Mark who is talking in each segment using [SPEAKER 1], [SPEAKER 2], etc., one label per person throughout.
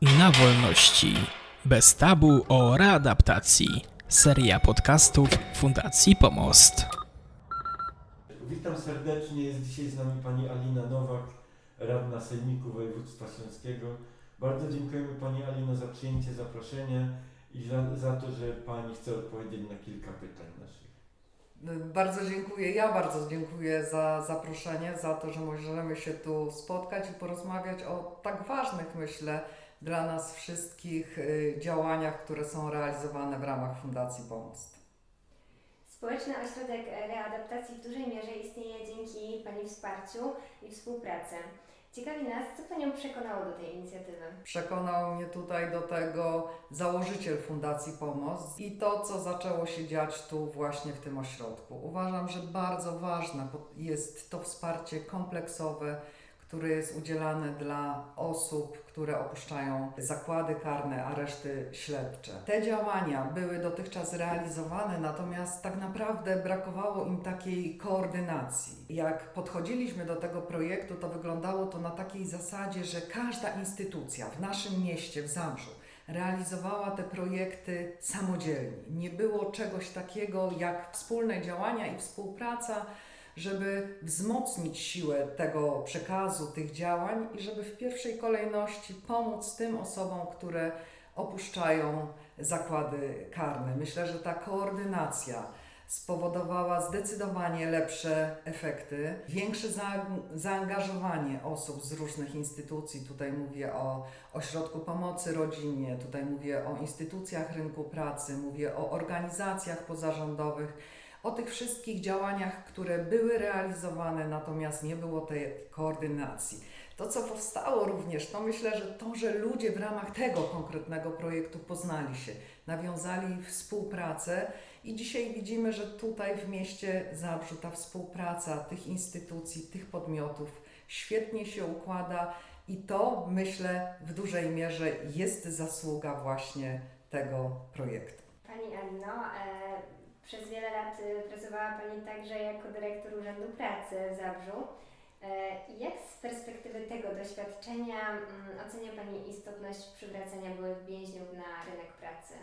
[SPEAKER 1] i na wolności. Bez tabu o readaptacji. Seria podcastów Fundacji Pomost.
[SPEAKER 2] Witam serdecznie, jest dzisiaj z nami pani Alina Nowak, radna Sejmiku Województwa Śląskiego. Bardzo dziękujemy pani Alino za przyjęcie zaproszenia i za, za to, że pani chce odpowiedzieć na kilka pytań naszych.
[SPEAKER 3] Bardzo dziękuję. Ja bardzo dziękuję za zaproszenie, za to, że możemy się tu spotkać i porozmawiać o tak ważnych, myślę, dla nas wszystkich y, działaniach, które są realizowane w ramach Fundacji Pomost.
[SPEAKER 4] Społeczny Ośrodek Readaptacji w dużej mierze istnieje dzięki Pani wsparciu i współpracy. Ciekawi nas, co Panią przekonało do tej inicjatywy.
[SPEAKER 3] Przekonał mnie tutaj do tego założyciel Fundacji Pomost i to, co zaczęło się dziać tu właśnie w tym ośrodku. Uważam, że bardzo ważne jest to wsparcie kompleksowe, które jest udzielane dla osób, które opuszczają zakłady karne, areszty śledcze. Te działania były dotychczas realizowane, natomiast tak naprawdę brakowało im takiej koordynacji. Jak podchodziliśmy do tego projektu, to wyglądało to na takiej zasadzie, że każda instytucja w naszym mieście, w Zabrzu, realizowała te projekty samodzielnie. Nie było czegoś takiego jak wspólne działania i współpraca żeby wzmocnić siłę tego przekazu, tych działań i żeby w pierwszej kolejności pomóc tym osobom, które opuszczają zakłady karne. Myślę, że ta koordynacja spowodowała zdecydowanie lepsze efekty, większe zaangażowanie osób z różnych instytucji. Tutaj mówię o ośrodku pomocy rodzinie, tutaj mówię o instytucjach rynku pracy, mówię o organizacjach pozarządowych o tych wszystkich działaniach, które były realizowane, natomiast nie było tej koordynacji. To, co powstało również, to myślę, że to, że ludzie w ramach tego konkretnego projektu poznali się, nawiązali współpracę i dzisiaj widzimy, że tutaj w mieście Zabrzu ta współpraca tych instytucji, tych podmiotów świetnie się układa i to myślę w dużej mierze jest zasługa właśnie tego projektu.
[SPEAKER 4] Pani Alino, e przez wiele lat y, pracowała Pani także jako dyrektor Urzędu Pracy w Zabrzu. E, jak z perspektywy tego doświadczenia mm, ocenia Pani istotność przywracania byłych więźniów na rynek pracy?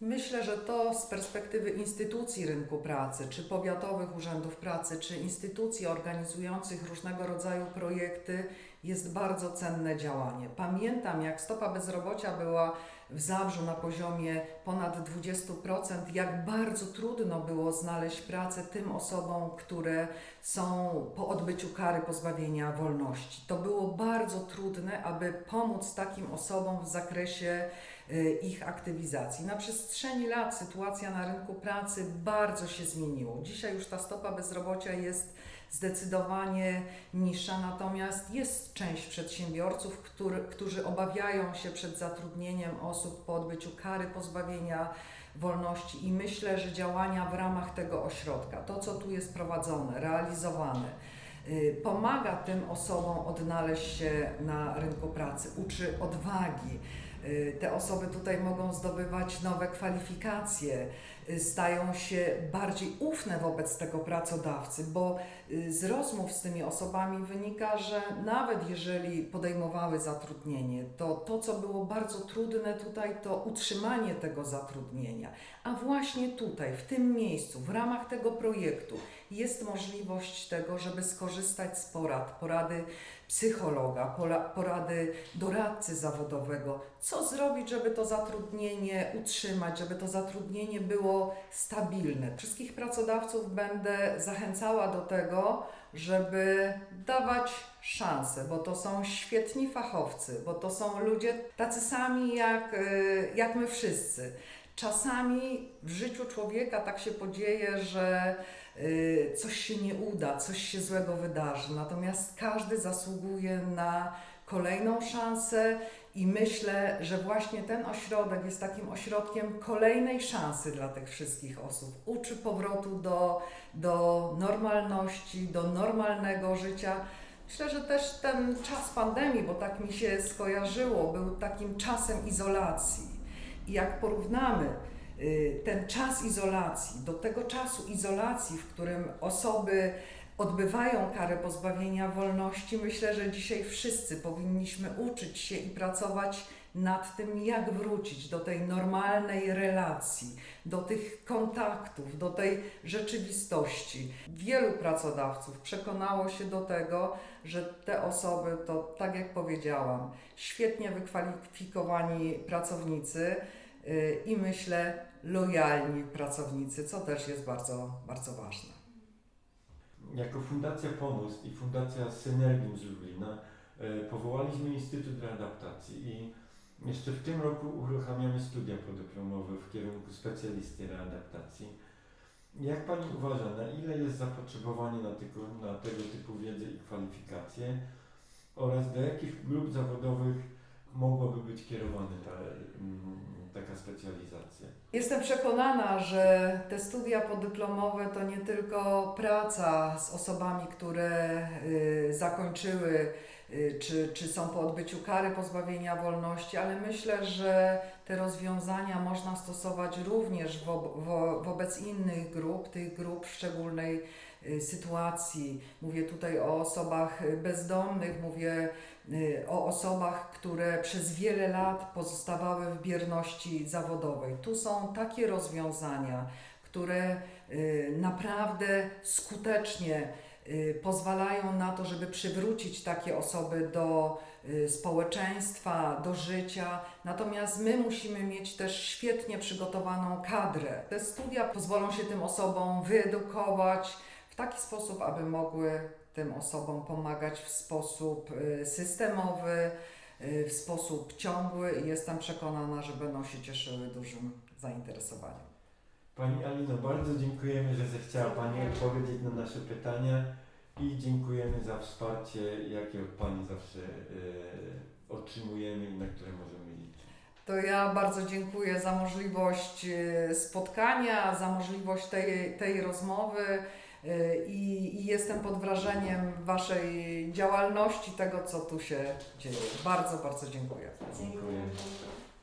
[SPEAKER 3] Myślę, że to z perspektywy instytucji rynku pracy, czy powiatowych urzędów pracy, czy instytucji organizujących różnego rodzaju projekty, jest bardzo cenne działanie. Pamiętam, jak stopa bezrobocia była w Zabrzu na poziomie ponad 20%, jak bardzo trudno było znaleźć pracę tym osobom, które są po odbyciu kary pozbawienia wolności. To było bardzo trudne, aby pomóc takim osobom w zakresie y, ich aktywizacji. Na przestrzeni lat sytuacja na rynku pracy bardzo się zmieniła. Dzisiaj już ta stopa bezrobocia jest zdecydowanie niższa, natomiast jest część przedsiębiorców, który, którzy obawiają się przed zatrudnieniem osób po odbyciu kary pozbawienia wolności i myślę, że działania w ramach tego ośrodka, to co tu jest prowadzone, realizowane, y, pomaga tym osobom odnaleźć się na rynku pracy, uczy odwagi. Y, te osoby tutaj mogą zdobywać nowe kwalifikacje, stają się bardziej ufne wobec tego pracodawcy, bo y, z rozmów z tymi osobami wynika, że nawet jeżeli podejmowały zatrudnienie, to to, co było bardzo trudne tutaj, to utrzymanie tego zatrudnienia. A właśnie tutaj, w tym miejscu, w ramach tego projektu jest możliwość tego, żeby skorzystać z porad, porady psychologa, porady doradcy zawodowego, co zrobić, żeby to zatrudnienie utrzymać, żeby to zatrudnienie było stabilne. Wszystkich pracodawców będę zachęcała do tego, żeby dawać szansę, bo to są świetni fachowcy, bo to są ludzie tacy sami jak, y, jak my wszyscy. Czasami w życiu człowieka tak się podzieje, że Y, coś się nie uda, coś się złego wydarzy. Natomiast każdy zasługuje na kolejną szansę i myślę, że właśnie ten ośrodek jest takim ośrodkiem kolejnej szansy dla tych wszystkich osób. Uczy powrotu do, do normalności, do normalnego życia. Myślę, że też ten czas pandemii, bo tak mi się skojarzyło, był takim czasem izolacji. I jak porównamy Y, ten czas izolacji, do tego czasu izolacji, w którym osoby odbywają karę pozbawienia wolności, myślę, że dzisiaj wszyscy powinniśmy uczyć się i pracować nad tym, jak wrócić do tej normalnej relacji, do tych kontaktów, do tej rzeczywistości. Wielu pracodawców przekonało się do tego, że te osoby to, tak jak powiedziałam, świetnie wykwalifikowani pracownicy yy, i myślę lojalni pracownicy, co też jest bardzo, bardzo ważne.
[SPEAKER 2] Jako Fundacja Pomost i Fundacja Synergium z Lublina e, powołaliśmy Instytut Readaptacji i jeszcze w tym roku uruchamiamy studia podyplomowe w kierunku specjalisty readaptacji. Jak Pani uważa, na ile jest zapotrzebowanie na, tego, na tego typu wiedzę i kwalifikacje oraz do jakich grup zawodowych mogłaby być kierowana ta, mm, taka specjalizacja?
[SPEAKER 3] Jestem przekonana, że te studia podyplomowe to nie tylko praca z osobami, które y, zakończyły y, czy, czy są po odbyciu kary pozbawienia wolności, ale myślę, że te rozwiązania można stosować również wo, wo, wobec innych grup, tych grup w szczególnej y, sytuacji. Mówię tutaj o osobach bezdomnych, mówię o osobach, które przez wiele lat pozostawały w bierności zawodowej. Tu są takie rozwiązania, które y, naprawdę skutecznie y, pozwalają na to, żeby przywrócić takie osoby do y, społeczeństwa, do życia. Natomiast my musimy mieć też świetnie przygotowaną kadrę. Te studia pozwolą się tym osobom wyedukować w taki sposób, aby mogły tym osobom pomagać w sposób systemowy, w sposób ciągły i jestem przekonana, że będą się cieszyły dużym zainteresowaniem.
[SPEAKER 2] Pani Alino, bardzo dziękujemy, że zechciała Pani odpowiedzieć na nasze pytania i dziękujemy za wsparcie, jakie od Pani zawsze e, otrzymujemy i na które możemy liczyć.
[SPEAKER 3] To ja bardzo dziękuję za możliwość y, spotkania, za możliwość tej, tej rozmowy y, i, i jestem pod wrażeniem Waszej działalności, tego co tu się dzieje. Bardzo, bardzo dziękuję.
[SPEAKER 2] Dziękuję.